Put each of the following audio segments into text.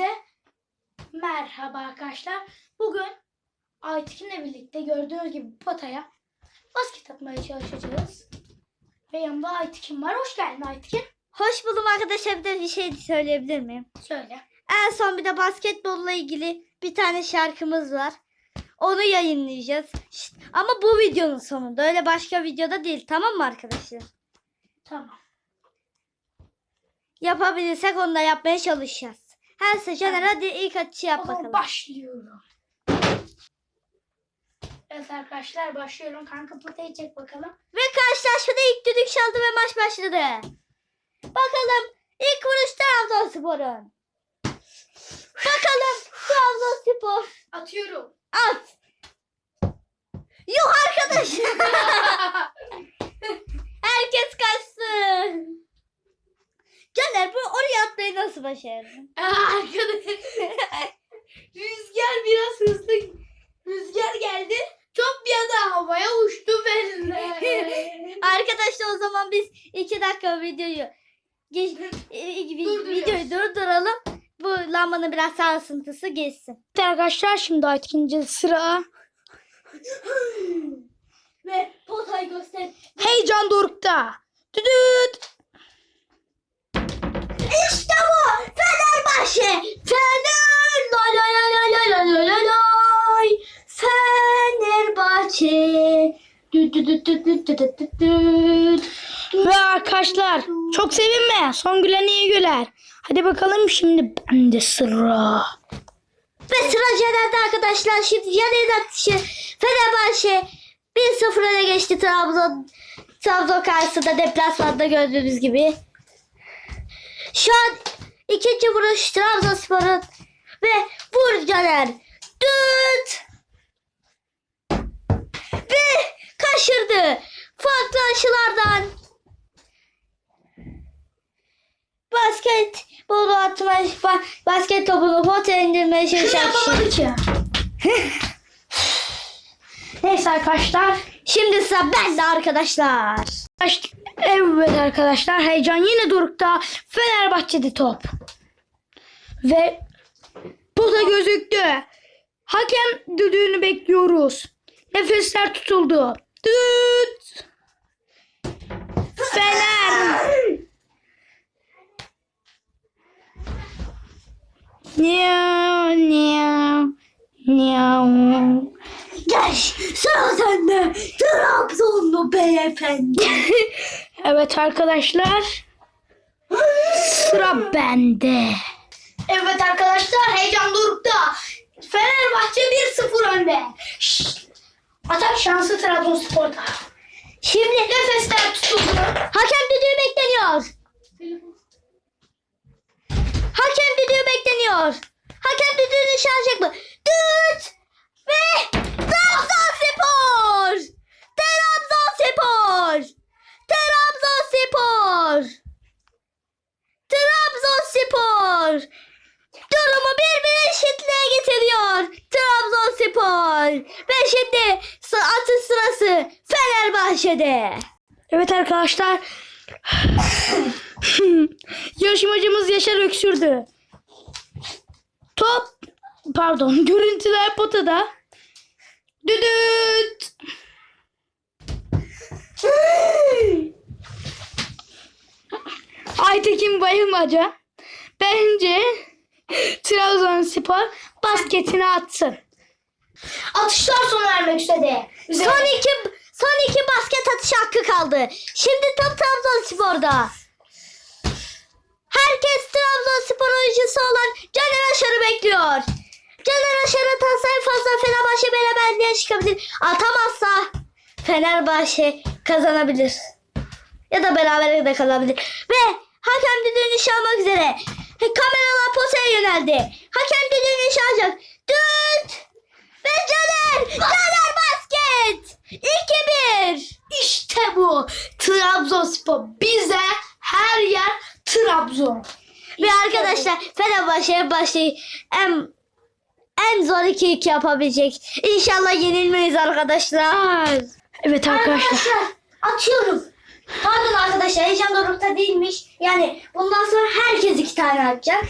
Hepinize merhaba arkadaşlar. Bugün Aytekin'le birlikte gördüğünüz gibi potaya basket atmaya çalışacağız. Ve yanımda Aytekin var. Hoş geldin Aytekin. Hoş buldum arkadaşlar bir de bir şey söyleyebilir miyim? Söyle. En son bir de basketbolla ilgili bir tane şarkımız var. Onu yayınlayacağız. Şşt, Ama bu videonun sonunda öyle başka videoda değil tamam mı arkadaşlar? Tamam. Yapabilirsek onu da yapmaya çalışacağız. Her Tamam. hadi ilk atışı O yap bakalım. başlıyorum. Evet arkadaşlar başlıyorum. Kanka potayı çek bakalım. Ve karşılaşmada ilk düdük çaldı ve maç başladı. Bakalım ilk vuruş Trabzonspor'un. Bakalım Trabzonspor Atıyorum. at. Yuh arkadaş. Herkes kaçsın. Caner bu oraya başardın? Arkadaşlar rüzgar biraz hızlı rüzgar geldi. Çok bir anda havaya uçtu benimle. Arkadaşlar o zaman biz iki dakika videoyu geç, e, Durduruyoruz. videoyu durduralım. Bu lambanın biraz sarsıntısı geçsin. Arkadaşlar şimdi Aytekin'ce sıra. Ve potayı göster. Heyecan dorukta. Düdüt. İşte bu Fenerbahçe. Fener lay lay lay lay lay lay lay. Fenerbahçe. Düt düt düt düt düt düt düt düt düt. Ve arkadaşlar çok sevinme. Son gülen iyi güler. Hadi bakalım şimdi bende sıra. Ve sıra Caner'de arkadaşlar. Şimdi Caner'in atışı Fenerbahçe 1-0 öne geçti Trabzon. Trabzon karşısında deplasmanda gördüğünüz gibi. Şu an ikinci vuruş Trabzonspor'un ve vur Caner. Düt. Ve kaçırdı. Farklı açılardan. Basket bolu atma, ba- basket topunu potaya indirmeye ki. Neyse arkadaşlar. Şimdi sıra bende arkadaşlar. Baş- Evet arkadaşlar heyecan yine dorukta. Fenerbahçe'de top. Ve bu da gözüktü. Hakem düdüğünü bekliyoruz. Nefesler tutuldu. Düt. Fener. Niyav niyav niyav. Gel sıra sende. Trabzonlu beyefendi. Evet arkadaşlar. Sıra bende. Evet arkadaşlar heyecan dorukta. Fenerbahçe 1-0 önde. Şşt. Atak şansı Trabzonspor'da. Şimdi Nefesler tutuldu. hakem düdüğü bekleniyor. Hakem düdüğü bekleniyor. Hakem düdüğünü çalacak mı? Düt ve Trabzonspor. Trabzonspor. Trabzonspor. Trabzonspor. Durumu birbirine eşitliğe getiriyor. Trabzonspor. Ve şimdi atış sırası Fenerbahçe'de. Evet arkadaşlar. Yarışmacımız Yaşar öksürdü. Top pardon görüntüler potada. Düdüt. Aytekin Bayılmaca bence Trabzonspor basketini atsın. Atışlar sona ermek üzere. Son iki, son iki basket atışı hakkı kaldı. Şimdi top Trabzonspor'da. Herkes Trabzonspor oyuncusu olan Caner Aşar'ı bekliyor. Caner Aşar atarsa en fazla Fenerbahçe beraberliğe çıkabilir. Atamazsa Fenerbahçe kazanabilir. Ya da beraber de kalabilir. Ve hakem düdüğünü çalmak üzere. Kameralar potaya yöneldi. Hakem düdüğünü çalacak. Düt! Ve Caner! Caner basket! 2-1. İşte bu. Trabzonspor bize her yer Trabzon. Ve arkadaşlar Fenerbahçe başlayı en en zor 2-2 yapabilecek. İnşallah yenilmeyiz arkadaşlar. Evet arkadaşlar. Atıyorum. Pardon arkadaşlar heyecan dorukta değilmiş. Yani bundan sonra herkes iki tane atacak.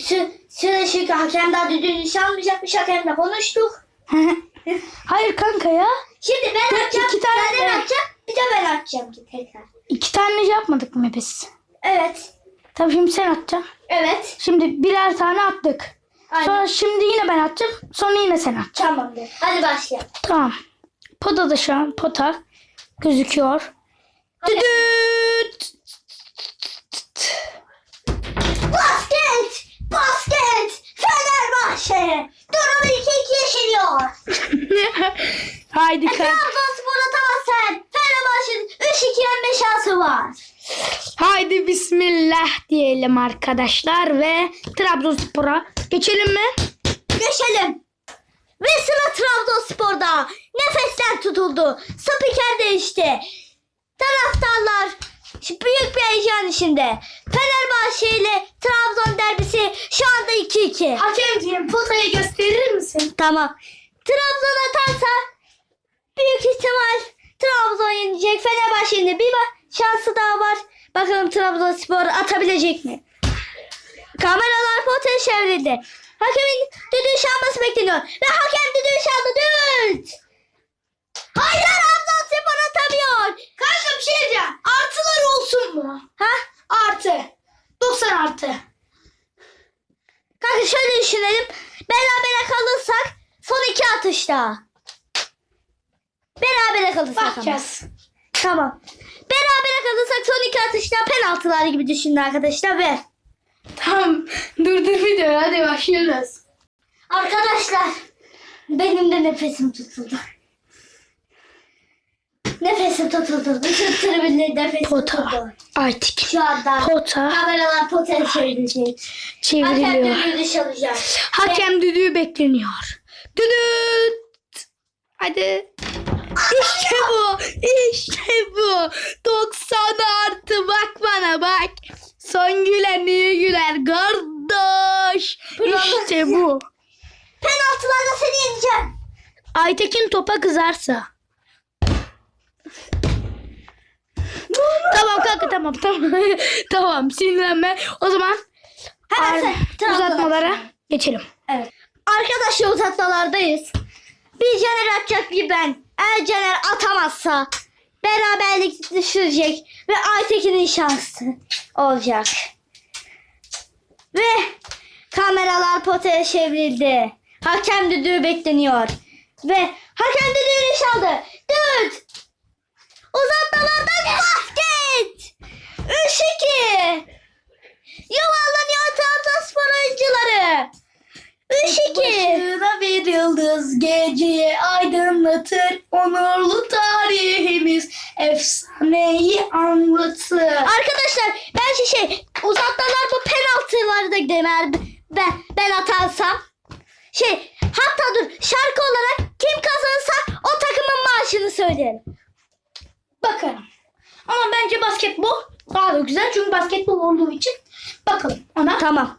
Şu, şöyle çünkü hakem daha düdüğünü çalmayacakmış. Hakemle konuştuk. Hayır kanka ya. Şimdi ben Dur, atacağım. iki tane- Caner atacak. Bir de ben atacağım ki tekrar. İki tane yapmadık mı biz? Evet. Tabii şimdi sen atacaksın. Evet. Şimdi birer tane attık. Aynen. Sonra şimdi yine ben atacağım. Sonra yine sen at. Tamamdır. Hadi başlayalım. Tamam. Pota da şu an pota gözüküyor. Düdüt. Basket! Basket! Fenerbahçe! Durum 2-2 yaşanıyor. Haydi kan. Trabzonspor atamazsan Fenerbahçe'nin 3-2 yenme şansı var. Haydi bismillah diyelim arkadaşlar ve Trabzonspor'a geçelim mi? Geçelim. Ve sıra Trabzonspor'da. Nefesler tutuldu. Spiker değişti. Taraftarlar büyük bir heyecan içinde. Fenerbahçe ile Trabzon derbisi şu anda 2-2. Hakemciğim potayı gösterir misin? Tamam. Trabzon atarsa büyük ihtimal Trabzon yenecek. Fenerbahçe'nin bir şansı daha var. Bakalım Trabzonspor atabilecek mi? Kameralar potaya çevrildi. Hakemin düdüğü çalması bekleniyor. Ve hakem düdüğü çaldı. Düt! Hayır Trabzonspor atamıyor. Kanka bir şey diyeceğim. Artılar olsun mu? Ha? Artı. 90 artı. Kanka şöyle düşünelim. Berabere kalırsak son iki atışta. Berabere kalırsak ama. Bakacağız. Tamam. Berabere kalırsak son iki atışta penaltılar gibi düşünün arkadaşlar ve Tamam. Durdur videoyu. Hadi başlıyoruz. arkadaşlar benim de nefesim tutuldu. Nefesim tutuldu. Bütün tribünlerin nefesi Pota. tutuldu. Artık. Şu anda Pota kameralar potaya çevrilecek. Hakem çevriliyor. düdüğünü çalacak. Hakem düdüğü bekleniyor. Düdüt. Hadi. İşte bu. İşte bu. 90 artı. Bak bana bak. Son gülen iyi güler. Kardeş. İşte bu. Penaltılarda seni yeneceğim. Aytekin topa kızarsa. tamam kanka tamam tamam. tamam sinirlenme. O zaman Hemen sen uzatmalara geçelim. Evet. Arkadaşlar uzatmalardayız. Bir Caner atacak bir ben. Eğer Caner atamazsa beraberlik düşürecek ve Aytekin'in şansı olacak. Ve kameralar potaya çevrildi. Hakem düdüğü bekleniyor. Ve hakem düdüğünü çaldı. Düt! Uzatmalardan basket! 3-2! Yuvarlanıyor Trabzonspor oyuncuları. 3-2. Başına bir yıldız geceyi aydınlatır. Onurlu tarihimiz efsaneyi anlatır. Arkadaşlar ben şey, şey uzatmalar bu penaltıları da gidelim eğer ben, ben atarsam. Şey hatta dur şarkı olarak kim kazanırsa o takımın maaşını söyleyelim. Bakalım. Ama bence basketbol daha da güzel. Çünkü basketbol olduğu için bakalım ona. Tamam.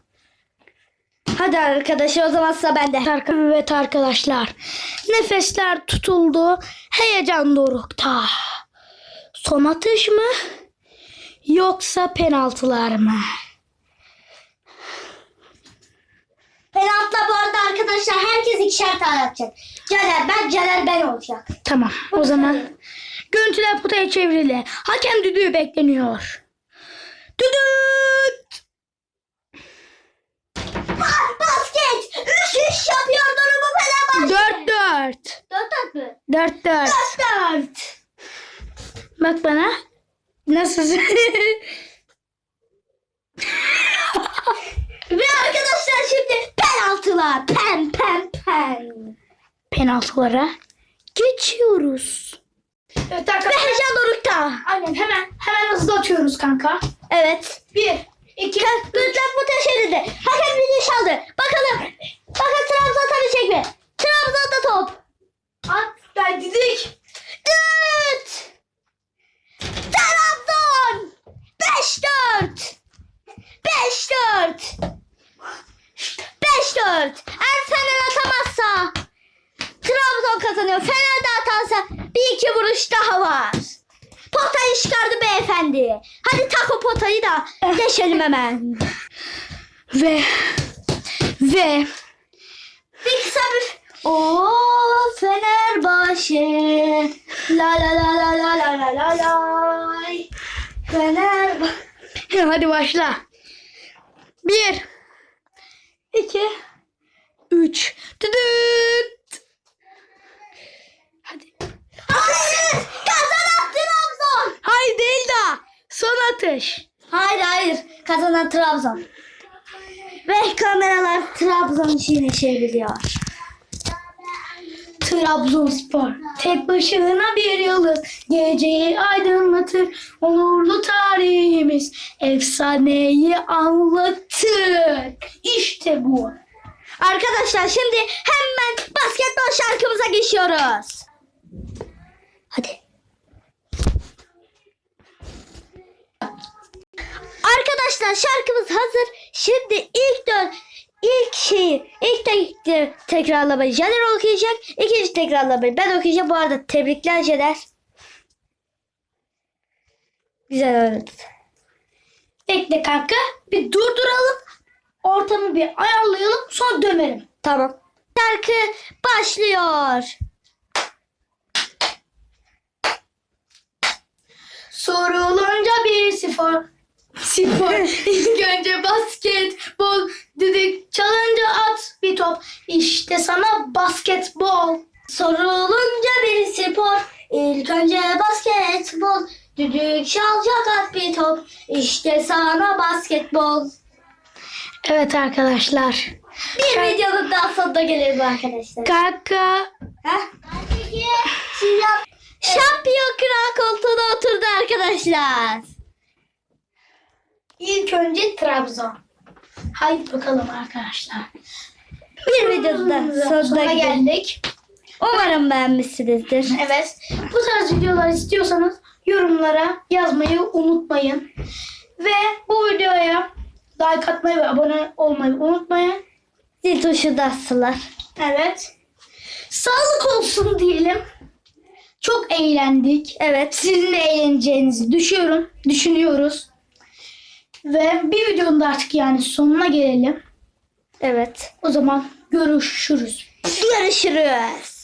Hadi arkadaşlar o zaman sıra bende. Evet arkadaşlar. Nefesler tutuldu. Heyecan dorukta. Son atış mı? Yoksa penaltılar mı? Penaltıda bu arada arkadaşlar herkes ikişer tane atacak. Caner ben Caner ben olacak. Tamam. O zaman görüntüler potaya çevrili. Hakem düdüğü bekleniyor. Düdük! Ba- basket 3-3 yapıyor durumu Fenerbahçe. 4-4. 4 mü? 4-4. 4 Bak bana. Nasılsın? Ve arkadaşlar şimdi penaltılar. Pen pen. Penaltılara geçiyoruz. Evet Ve heyecan dorukta. Aynen hemen hemen hızlı atıyoruz kanka. Evet. Bir, iki, Gözler bu teşeride. Hakem düdüğü çaldı. Bakalım. Bakın Trabzon atabilecek mi? Trabzon'da top. at. Ben dedik. Düt. Trabzon. 5-4. 5-4. 5-4. Eğer Fener atamazsa Trabzon kazanıyor. Fener de atarsa bir iki vuruş daha var. Potayı çıkardı beyefendi. Hadi tak o potayı da geçelim hemen. Ve Ve Bir kısa bir... O Fenerbahçe. La la la la la la la la la. Fenerbahçe. hadi başla. Bir, iki, üç. Düdüt. Hadi. Hayır! Kazanan Trabzon. Hayır değil daha. Son atış. Hayır hayır. Kazanan Trabzon. Ve kameralar Trabzon işini çeviriyor. Trabzonspor tek başına bir yıldız geceyi aydınlatır onurlu tarihimiz efsaneyi anlatır işte bu Arkadaşlar şimdi hemen basketbol şarkımıza geçiyoruz. Hadi. Arkadaşlar şarkımız hazır. Şimdi ilk dön tekrarlamayı Caner okuyacak. İkinci tekrarlamayı ben okuyacağım. Bu arada tebrikler Caner. Güzel öğrendi. bekle kanka bir durduralım ortamı bir ayarlayalım sonra dönelim Tamam. Şarkı başlıyor. sorulunca bir spor spor ilk önce basketbol düdük çalınca at bir top işte sana basketbol Sorulunca bir spor. İlk önce basketbol. Düdük çalacak at bir top. İşte sana basketbol. evet arkadaşlar Bir videonun daha sonuna gelelim arkadaşlar. kanka Heh. Şampiyon kral koltuğuna oturdu arkadaşlar. İlk önce Trabzon. Haydi bakalım arkadaşlar. Bir videonun da sonuna Sonuna geldik. Umarım beğenmişsinizdir. Evet. Bu tarz videolar istiyorsanız yorumlara yazmayı unutmayın. Ve bu videoya like atmayı ve abone olmayı unutmayın. Zil tuşu da asılar. Evet. Sağlık olsun diyelim. Çok eğlendik. Evet. Sizin de eğleneceğinizi düşünüyorum. Düşünüyoruz. Ve bir videonun da artık yani sonuna gelelim. Evet. O zaman görüşürüz. Görüşürüz.